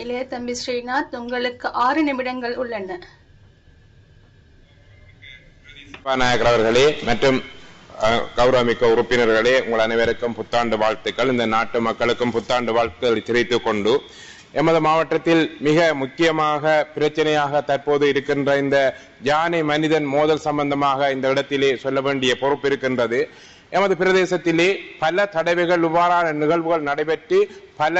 இளைய தம்பி ஸ்ரீநாத் உங்களுக்கு ஆறு நிமிடங்கள் உள்ளன. அவர்களே மற்றும் கௌரவமிக்க உறுப்பினர்களே உங்கள் அனைவருக்கும் புத்தாண்டு வாழ்த்துக்கள். இந்த நாட்டு மக்களுக்கும் புத்தாண்டு வாழ்த்துக்களை தெரிவித்துக் கொண்டு எமது மாவட்டத்தில் மிக முக்கியமாக பிரச்சனையாக தற்போது இருக்கின்ற இந்த யானை மனிதன் மோதல் சம்பந்தமாக இந்த இடத்திலே சொல்ல வேண்டிய பொறுப்பு இருக்கின்றது. எமது பிரதேசத்திலே பல தடவைகள் இவ்வாறான நிகழ்வுகள் நடைபெற்று பல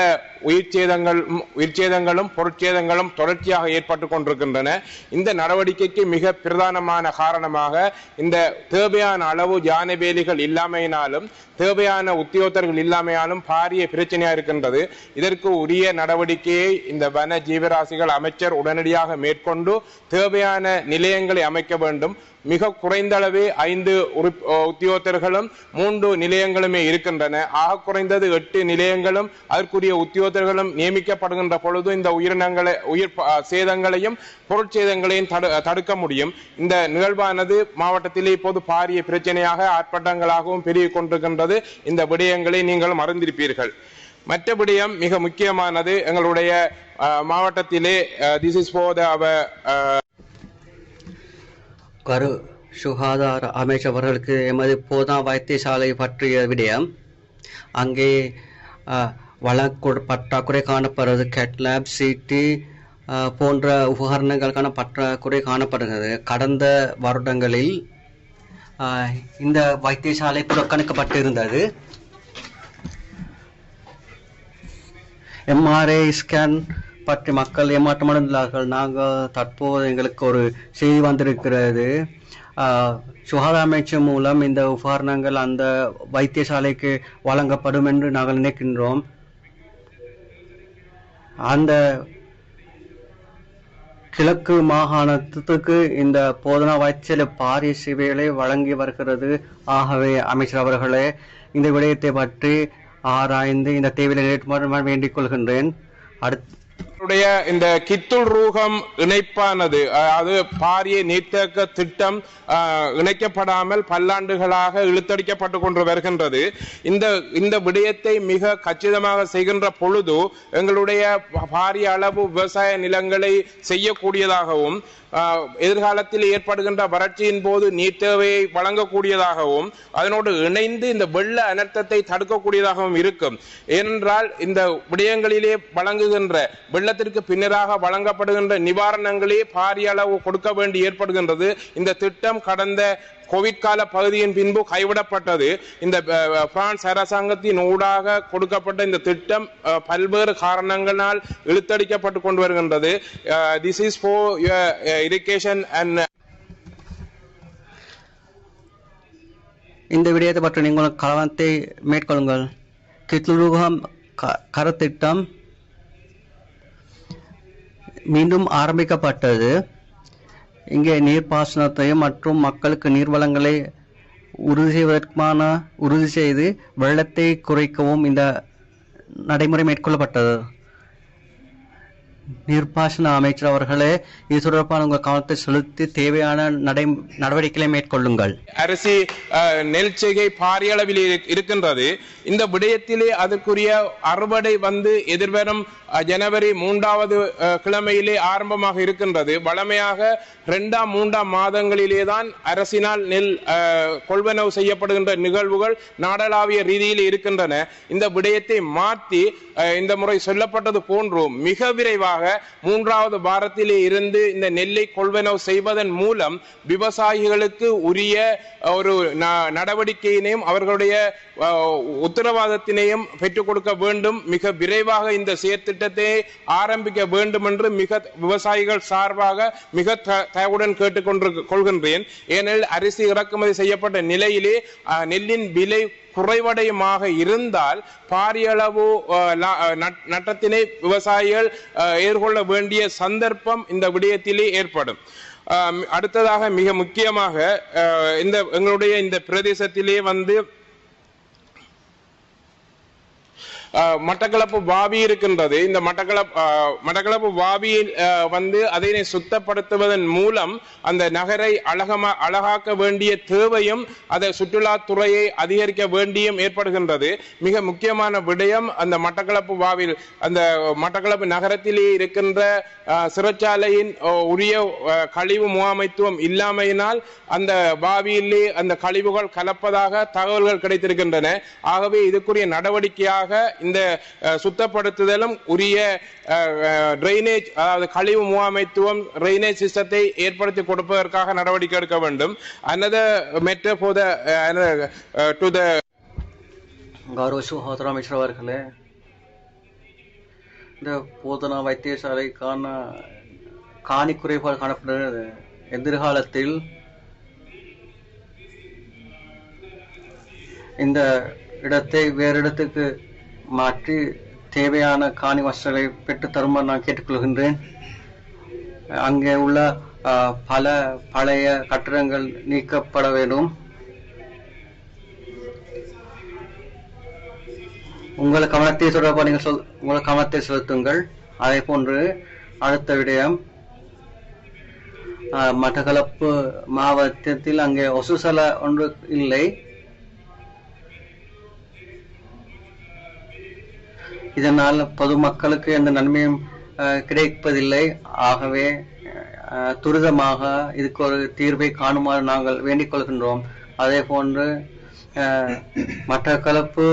உயிர்ச்சேதங்கள் உயிர்ச்சேதங்களும் பொருட்சேதங்களும் தொடர்ச்சியாக ஏற்பட்டு கொண்டிருக்கின்றன. இந்த நடவடிக்கைக்கு மிக பிரதானமான காரணமாக இந்த தேவையான அளவு ஜானவேலிகள் இல்லாமையினாலும் தேவையான உத்தியோகத்தர்கள் இல்லாமையாலும் பாரிய பிரச்சனையாக இருக்கின்றது. இதற்கு உரிய நடவடிக்கையை இந்த வன ஜீவராசிகள் அமைச்சர் உடனடியாக மேற்கொண்டு தேவையான நிலையங்களை அமைக்க வேண்டும். மிக குறைந்த அளவே ஐந்து உத்தியோகத்தர்களும் மூன்று நிலையங்களுமே இருக்கின்றன. ஆக குறைந்தது எட்டு நிலையங்களும் அதற்கு அதற்குரிய உத்தியோகர்களும் நியமிக்கப்படுகின்ற பொழுது இந்த உயிரினங்களை உயிர் சேதங்களையும் பொருட்சேதங்களையும் தடு- தடுக்க முடியும். இந்த நிகழ்வானது மாவட்டத்திலே இப்போது பாரிய பிரச்சனையாக ஆர்ப்பாட்டங்களாகவும் பெருகிக் கொண்டிருக்கின்றது. இந்த விடயங்களை நீங்கள் மறந்திருப்பீர்கள். மற்ற விடயம் மிக முக்கியமானது. எங்களுடைய அஹ், மாவட்டத்திலே திஸ் இஸ் போர் கரு சுகாதார அமைச்சவர்களுக்கு எமது போதா வைத்தியசாலை பற்றிய விடயம். அங்கே அஹ், வழக்கு பற்றாக்குறை காணப்படுறது கேட்லாப் சிடி போன்ற உபகரணங்களுக்கான பற்றாக்குறை காணப்படுகிறது. கடந்த வருடங்களில் இந்த வைத்தியசாலை புறக்கணிக்கப்பட்டிருந்தது. எம்ஆர்ஐ ஸ்கேன் பற்றி மக்கள் ஏமாற்றமடைந்துள்ளார்கள். நாங்கள் தற்போது எங்களுக்கு ஒரு செய்தி வந்திருக்கிறது. சுகாதார அமைச்சர் மூலம் இந்த உபகரணங்கள் அந்த வைத்தியசாலைக்கு வழங்கப்படும் என்று நாங்கள் நினைக்கின்றோம். அந்த கிழக்கு மாகாணத்துக்கு இந்த போதனா வாய்ச்சல் பாரிய சேவைகளை வழங்கி வருகிறது. ஆகவே அமைச்சர் அவர்களே இந்த விடயத்தை பற்றி ஆராய்ந்து இந்த தேவையை நிறைவேற்றுமாறு வேண்டிக் கொள்கின்றேன். அடுத்து உடைய இந்த கித்துள் ரூகம் இணைப்பானது அது பாரிய நீர்த்தேக்க திட்டம் இணைக்கப்படாமல் பல்லாண்டுகளாக இழுத்தடிக்கப்பட்டு கொண்டு வருகின்றது. இந்த இந்த விடயத்தை மிக கச்சிதமாக செய்கின்ற பொழுது எங்களுடைய பாரிய அளவு விவசாய நிலங்களை செய்யக்கூடியதாகவும் எதிர்காலத்தில் ஏற்படுகின்ற வறட்சியின் போது நீர் தேவையை வழங்கக்கூடியதாகவும் அதனோடு இணைந்து இந்த வெள்ள அனர்த்தத்தை தடுக்கக்கூடியதாகவும் இருக்கும். ஏனென்றால் இந்த விடயங்களிலே வழங்குகின்ற வெள்ள வெள்ளத்திற்கு பின்னராக வழங்கப்படுகின்ற நிவாரணங்களே பாரிய அளவு கொடுக்க வேண்டி ஏற்படுகின்றது. இந்த திட்டம் கடந்த கோவிட் கால பகுதியின் பின்பு கைவிடப்பட்டது. இந்த பிரான்ஸ் அரசாங்கத்தின் ஊடாக கொடுக்கப்பட்ட இந்த திட்டம் பல்வேறு காரணங்களால் இழுத்தடிக்கப்பட்டு கொண்டு வருகின்றது. This is for irrigation and இந்த விடயத்தை பற்றி நீங்கள் கவனத்தை மேற்கொள்ளுங்கள். கித்லுருகம் கரத்திட்டம் கருத்திட்டம் மீண்டும் ஆரம்பிக்கப்பட்டது. இங்கே நீர்ப்பாசனத்தையும் மற்றும் மக்களுக்கு நீர்வளங்களை உறுதி செய்வதற்கான உறுதி செய்து வெள்ளத்தை குறைக்கவும் இந்த நடைமுறை மேற்கொள்ளப்பட்டது. நிர்பாசன அமைச்சர் அவர்களே இது தொடர்பான உங்கள் கவனத்தை செலுத்தி தேவையான நடை நடவடிக்கைகளை மேற்கொள்ளுங்கள். அரிசி அஹ், நெல் செய்கை பாரிய அளவில் இருக்கின்றது. இந்த விடயத்திலே அதற்குரிய அறுவடை வந்து எதிர்வரும் ஜனவரி மூன்றாவது கிழமையிலே ஆரம்பமாக இருக்கின்றது. வளமையாக இரண்டாம் மூன்றாம் மாதங்களிலே தான் அரசினால் நெல் கொள்வனவு செய்யப்படுகின்ற நிகழ்வுகள் நாடளாவிய ரீதியில் இருக்கின்றன. இந்த விடயத்தை மாற்றி இந்த முறை சொல்லப்பட்டது போன்றும் மிக விரைவாக மூன்றாவது வாரத்திலே இருந்து இந்த நெல்லை கொள்வனவு செய்வதன் மூலம் விவசாயிகளுக்கு உரிய ஒரு ந- நடவடிக்கையினையும் அவர்களுடைய உத்தரவாதத்தினையும் பெற்றுக் கொடுக்க வேண்டும். மிக விரைவாக இந்த செயற்திட்டத்தை ஆரம்பிக்க வேண்டும் என்று மிக விவசாயிகள் சார்பாக மிக தயவுடன் கேட்டுக்கொண்டு கொள்கின்றேன். ஏனெனில் அரிசி இறக்குமதி செய்யப்பட்ட நிலையிலே நெல்லின் விலை குறைவடையுமாக இருந்தால் பாரியளவு நட்- நட்டத்தினை விவசாயிகள் எதிர்கொள்ள வேண்டிய சந்தர்ப்பம் இந்த விடயத்திலே ஏற்படும். அடுத்ததாக மிக முக்கியமாக இந்த எங்களுடைய இந்த பிரதேசத்திலே வந்து மட்டக்களப்பு வாவி இருக்கின்றது. இந்த மட்டக்களப்பு மட்டக்களப்பு வாவியில் வந்து அதனை சுத்தப்படுத்துவதன் மூலம் அந்த நகரை அழகமா அழகாக்க வேண்டிய தேவையும் அதை சுற்றுலாத்துறையை அதிகரிக்க வேண்டியும் ஏற்படுகின்றது. மிக முக்கியமான விடயம் அந்த மட்டக்களப்பு வாவில் அந்த மட்டக்களப்பு நகரத்திலே இருக்கின்ற சிறைச்சாலையின் உரிய கழிவு முகாமைத்துவம் இல்லாமையினால் அந்த வாவியிலே அந்த கழிவுகள் கலப்பதாக தகவல்கள் கிடைத்திருக்கின்றன. ஆகவே இதுக்குரிய நடவடிக்கையாக இந்த சுத்தப்படுத்துதலும் உரிய ட்ரைனேஜ் அதாவது கழிவு முகாமைத்துவம் ட்ரைனேஜ் சிஸ்டத்தை ஏற்படுத்தி கொடுப்பதற்காக நடவடிக்கை எடுக்க வேண்டும். Another matter for the to the கௌரவ சுகாதார அமைச்சர் அவர்களே இந்த போதனா வைத்தியசாலைக்கான காணி குறைபாடு காணப்படுகிறது எதிர்காலத்தில் இந்த இடத்தை வேறு இடத்துக்கு மாற்றி தேவையான காணி வசதிகளை பெற்று தருமாறு நான் கேட்டுக்கொள்கின்றேன். அங்கே உள்ள பல பழைய கட்டிடங்கள் நீக்கப்பட வேண்டும். உங்கள் கவனத்தை தொடர்பாக நீங்கள் சொல் உங்கள் கவனத்தை செலுத்துங்கள். அதே போன்று அடுத்த விடயம் மட்டக்களப்பு மாவட்டத்தில் அங்கே ஒசுசல ஒன்று இல்லை. இதனால் பொதுமக்களுக்கு எந்த நன்மையும் கிடைப்பதில்லை. ஆகவே துரிதமாக இதுக்கு ஒரு தீர்வை காணுமாறு நாங்கள் வேண்டிக் கொள்கின்றோம். அதே போன்று மட்டக்களப்பு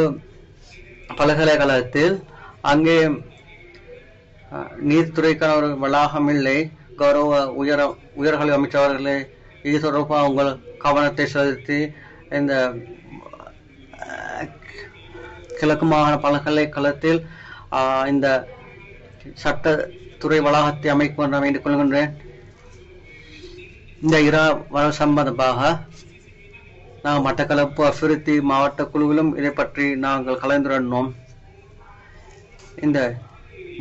பல்கலைக்கழகத்தில் அங்கே நீர்த்துறைக்கான ஒரு வளாகம் இல்லை. கௌரவ உயர உயர்கல்வி அமைச்சவர்களே இது தொடர்பாக உங்கள் கவனத்தை செலுத்தி இந்த கிழக்கு மாகாண பல்கலைக்கழகத்தில் இந்த சட்டத்துறை வளாகத்தை அமைக்க வேண்டிக் கொள்கின்றேன். இந்த இரா வள சம்பந்தமாக நாங்கள் மட்டக்களப்பு அபிவிருத்தி மாவட்ட குழுவிலும் இதை பற்றி நாங்கள் கலந்துரையாடினோம். இந்த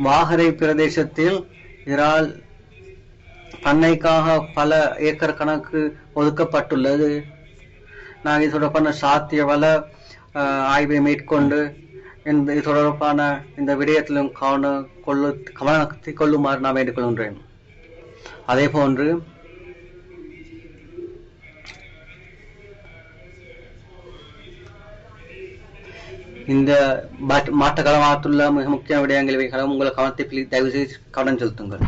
வாகரை பிரதேசத்தில் இறால் பண்ணைக்காக பல ஏக்கர் கணக்கு ஒதுக்கப்பட்டுள்ளது. நாங்கள் இது தொடர்பான சாத்திய வள ஆய்வை மேற்கொண்டு இந்த இது தொடர்பான இந்த விடயத்திலும் கவன கொள்ளு கவனத்தை கொள்ளுமாறு நான் வேண்டுகொள்கின்றேன். அதே போன்று இந்த மாட்டு மிக முக்கிய விடயங்கள் இவைகளும் உங்கள் கவனத்தை தயவு செய்து கவனம் செலுத்துங்கள்.